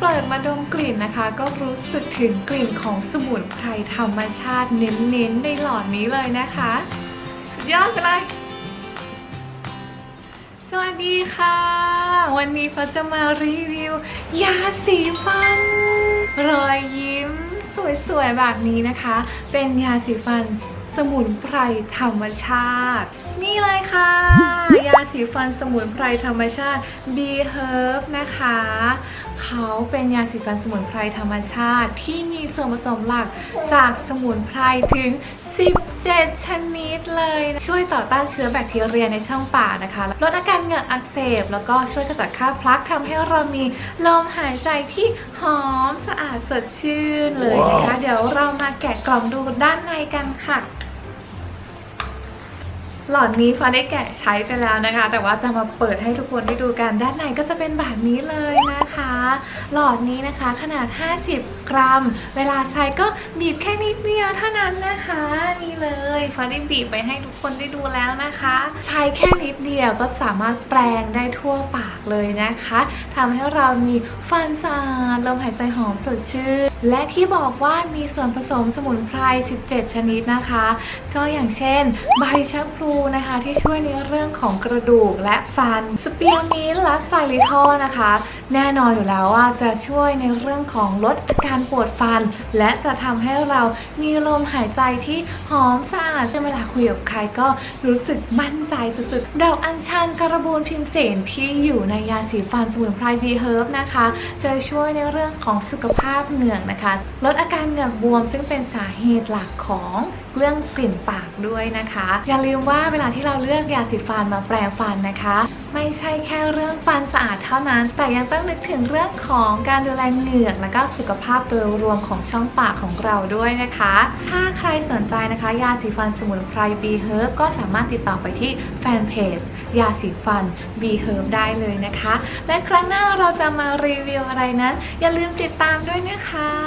เปิดมาดมกลิ่นนะคะ ก็รู้สึกถึงกลิ่นของสมุนไพรธรรมชาติเน้นๆในหลอดนี้เลยนะคะ สุดยอดไปเลย สวัสดีค่ะ วันนี้ฟ้าจะมารีวิว ยาสีฟัน รอยยิ้ม สวยๆแบบนี้นะคะ เป็นยาสีฟันสมุนไพรธรรมชาติ นี่เลยค่ะ สีฟันสมุนไพรธรรมชาติ B Herb นะคะ เขาเป็นยาสีฟันสมุนไพรธรรมชาติ ที่มีส่วนผสมหลักจากสมุนไพรถึง 17 ชนิดเลยนะช่วยต่อต้านเชื้อแบคทีเรียในช่องปากนะคะ ลดอาการเหงือกอักเสบ แล้วก็ช่วยกระจัดคราบพลักทำให้เรามีลมหายใจที่หอมสะอาดสดชื่นเลยนะคะ เดี๋ยวเรามาแกะกล่องดูด้านในกันค่ะ หลอดนี้ฟ้าได้แกะใช้ไปแล้วนะคะ แต่ว่าจะมาเปิดให้ทุกคนได้ดูกัน ด้านในก็จะเป็นแบบนี้เลยนะคะ หลอดนี้นะคะขนาด 50 กรัม เวลาใช้ก็บีบแค่นิดเดียวเท่านั้นนะคะนี่เลยฟ้าได้บีบไปให้ทุกคนได้ดูแล้วนะคะ ใช้แค่นิดเดียวก็สามารถแปรงได้ทั่วปากเลยนะคะทำให้เรามีฟันสะอาดลมหายใจหอมสดชื่น และที่บอกว่ามีส่วนผสมสมุนไพร 17 ชนิดนะคะ ก็อย่างเช่น ใบชะพลูนะคะ ที่ช่วยในเรื่องของกระดูกและฟัน สเปียร์มินและไซริทอลนะคะ แน่นอนอยู่แล้วว่าจะช่วยในเรื่องของลดอาการปวดฟัน และจะทำให้เรามีลมหายใจที่หอมสะอาดเวลาคุยกับใครก็รู้สึกมั่นใจสุดๆดอกอัญชันกระบูลพิมเสนที่อยู่ในยาสีฟันสมุนไพรบีเฮิร์บนะคะ จะช่วยในเรื่องของสุขภาพเหงือกนะคะ ลดอาการเหงือกบวมซึ่งเป็นสาเหตุหลักของเรื่องกลิ่นปากด้วยนะคะ อย่าลืมว่าเวลาที่เราเลือกยาสีฟันมาแปรงฟันนะคะ ไม่ใช่แค่เรื่องฟันสะอาดเท่านั้น แต่ยังต้องนึกถึงเรื่องของการดูแลเหงือก และก็สุขภาพโดยรวมของช่องปากของเราด้วยนะคะ ถ้าใครสนใจนะคะ ยาสีฟันสมุนไพร B Herb ก็สามารถติดต่อไปที่แฟนเพจยาสีฟัน B Herb ได้เลยนะคะ และครั้งหน้าเราจะมารีวิวอะไรนั้น อย่าลืมติดตามด้วยนะคะ